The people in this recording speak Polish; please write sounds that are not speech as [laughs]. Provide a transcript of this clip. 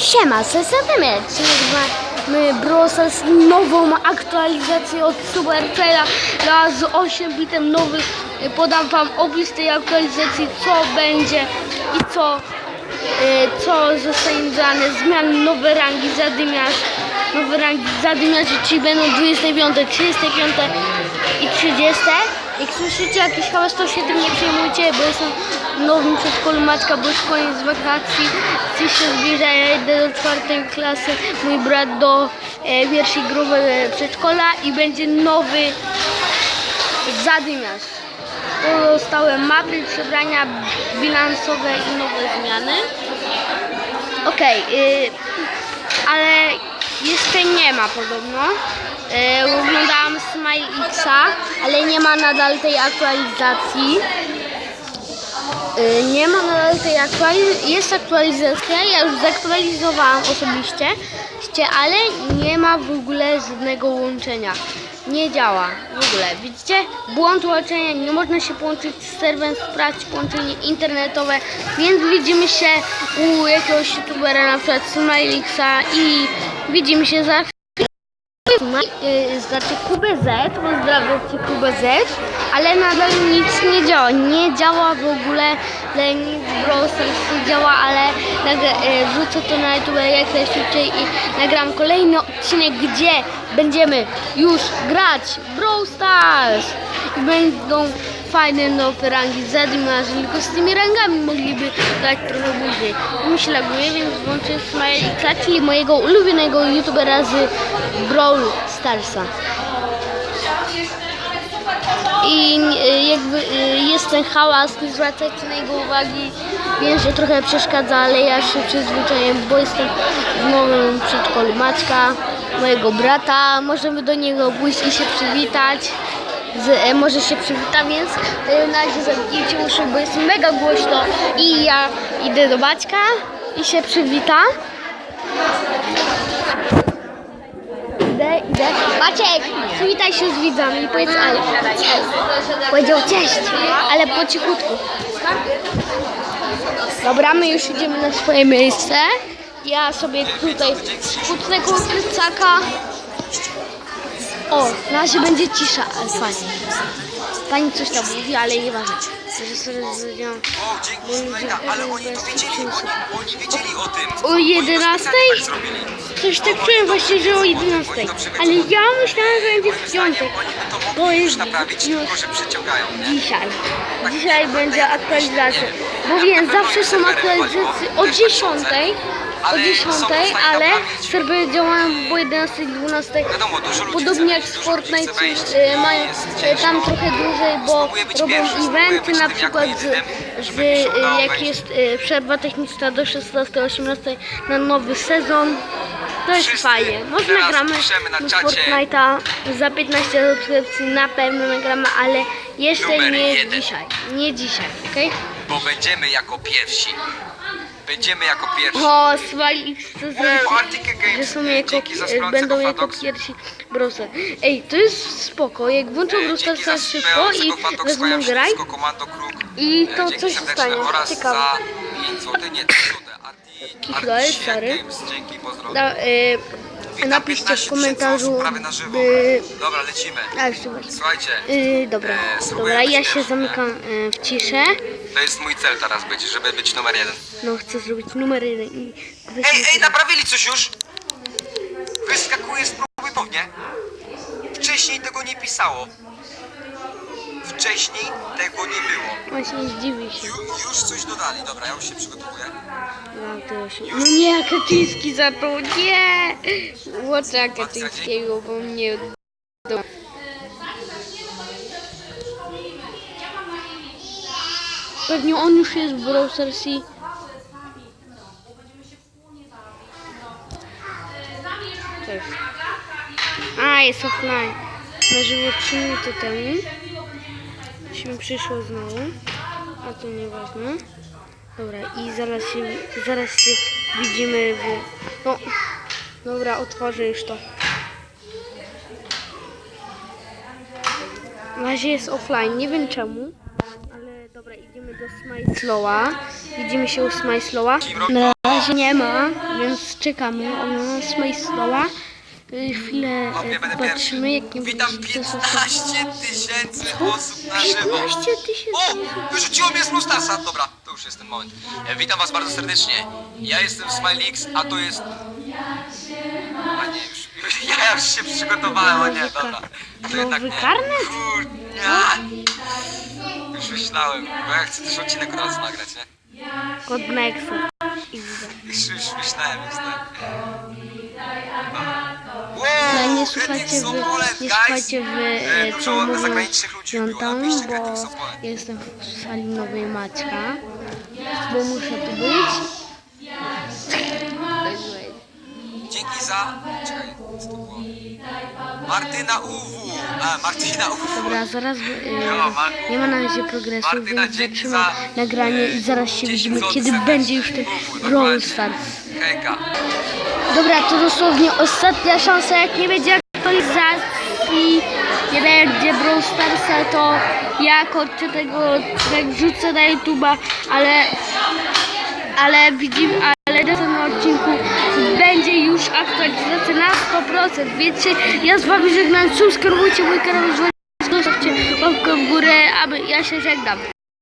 Siema, Sesatemet, my Brosas nową aktualizację od Supercella dla z 8 bitem nowych. Podam wam opis tej aktualizacji, co będzie i co, y, co zostanie dodane. Zmiany, nowe rangi, zadymiarz, nowe rangi zadymiarzy, czyli będą 25, 35 i 30. Jak słyszycie jakiś hałas, to się tym nie przejmujcie, bo jestem w nowym przedszkolu Matka, bo już koniec wakacji. Wszyscy się zbliża, ja idę do czwartej klasy, mój brat do e, pierwszej grupy e, przedszkola i będzie nowy zadymiarz. Pozostałe mapy, przebrania bilansowe i nowe zmiany. Okej, y, ale jeszcze nie ma podobno. E, oglądałam Smile Xa, ale nie ma nadal tej aktualizacji. E, nie ma nadal tej aktualizacji. Jest aktualizacja, ja już zaktualizowałam osobiście, ście, ale nie ma w ogóle żadnego łączenia. Nie działa w ogóle. Widzicie? Błąd łączenia, nie można się połączyć z serwerem, sprawdzić połączenie internetowe, więc widzimy się u jakiegoś youtubera, na przykład Smilixa i widzimy się za Yy, znaczy Kubę Z, pozdrawiam Cię Kubę Z, ale nadal nic nie działa, nie działa w ogóle, że nic Stars nie działa, ale yy, wrzucę to na YouTube jak najszybciej i nagram kolejny odcinek, gdzie będziemy już grać Brawl Stars. I będą fajne nowe rangi z Adimarzy, tylko z tymi rangami mogliby dać trochę później. Mi więc włączę Smiley czyli mojego ulubionego youtubera z Brawl Starsa. I y, jakby y, jest ten hałas, nie zwracajcie na jego uwagi. Wiem, że trochę przeszkadza, ale ja się przyzwyczaiłem, bo jestem w nowym przedszkolu Maćka, mojego brata. Możemy do niego pójść i się przywitać. E, może się przywita, więc e, na razie zamknijcie uszy, bo jest mega głośno i ja idę do Baćka i się przywita. Idę, idę. Maciek, przywitaj się z widzami i powiedz ale. Powiedział cześć, ale po cichutku. Dobra, my już idziemy na swoje miejsce. Ja sobie tutaj skutnę plecaka. O, na razie będzie cisza, ale fajnie. Pani coś tam mówi, ale sobie zrobiłam. O, dzięki Smajda, ale oni to wiedzieli, oni wiedzieli o tym. O 11? Tak. Coś tak czułem właśnie, że o 11. Ale ja myślałam, że będzie w piątek. Oni już jest naprawić, już tylko że przeciągają, nie? dzisiaj. Dzisiaj będzie aktualizacja. Bo wiem, zawsze są aktualizacje o 10. O 10, ale serwery działają po 11 12. Wiadomo, dużo ludzi Podobnie jak z Fortnite e, i mają e, tam trochę dłużej, bo robią eventy na przykład z, z e, udało jak jest przerwa techniczna do 16-18 na nowy sezon. To jest Wszyscy fajnie. Może nagramy na z. Fortnite'a za 15 subskrypcji na pewno nagramy, ale jeszcze Numer nie jeden. dzisiaj. Nie dzisiaj, okej? Bo będziemy jako pierwsi. Będziemy jako pierwsi. O, co O, Arctic że są jako, e, będą jako pierwsi browser. Ej, to jest spoko, jak włączą E, Dzięki za szybko i wezmą graj. I E, to coś stanie. Ciekawe. za 5 zł, nie 3 zł. Arti- Kichloj, Arctic sorry. Da, Witam napiszcie 15 w komentarzu, by... Dobra, lecimy. A. Słuchajcie, Yy, dobra, E, dobra, ja się zamykam e, w ciszę. To jest mój cel teraz być, żeby być numer jeden. No, chcę zrobić numer jeden i Ej, ej, naprawili coś już? Wyskakuje z próbownie. Wcześniej tego nie pisało. Wcześniej tego nie było. Właśnie zdziwi się. Ju, już coś dodali. Dobra, ja już się przygotowuję. No, to się... no nie, Kaczyński zaczął, nie! Łocza Kaczyńskiego, bo mnie... Pewnie on już jest w Browsers i... Cześć. A, jest offline. Na żywo 3 minuty temu. Coś mi przyszło znowu. A to nieważne. Dobra, i zaraz się, zaraz się widzimy w... No, dobra, otworzę już to. Na razie jest offline, nie wiem czemu. Idziemy do Smile Slowa. Widzimy się u Smile Slowa. Na razie nie ma, więc czekamy. Ona nas majstrowa. Y, Chwilę patrzymy, jak nie Witam będzie to są- 15 tysięcy osób na żywo. 15 tysięcy O! Wyrzuciło mnie z Mustasa! Dobra, to już jest ten moment. E, witam was bardzo serdecznie. Ja jestem Smilix, a to jest... A nie, już, już, [laughs] ja już się przygotowałem, o nie, dobra. To jednak nie. karnet? Kurnia! Już myślałem, bo ja chcę też odcinek od razu nagrać, nie? I widzę. Już, już myślałem, myślałem. Wow, No nie słuchajcie w, Sopolet, nie słuchajcie w E, e, co ludzi było, piątą, bo ja jestem w sali nowej Maćka, bo muszę tu być. Dzięki za... Czekaj, co to było? Martyna UW. A, Martyna UW. Dobra, zaraz e, nie ma na razie progresu, Martyna, więc dzięki zatrzymam za, nagranie e, i zaraz się 10 widzimy, kiedy serdecznie. będzie już ten UW, Brawl dokładnie. Stars. Hejka. Dobra, to dosłownie ostatnia szansa, jak nie będzie aktualizacji, nie będzie Brawl Starsa, to ja kończę tego, tak wrzucę na YouTube'a, ale, ale widzimy, ale na tym odcinku już aktualizacja na 100%, więc ja z wami żegnam, subskrybujcie mój kanał, zostawcie łapkę w górę, aby ja się żegnam.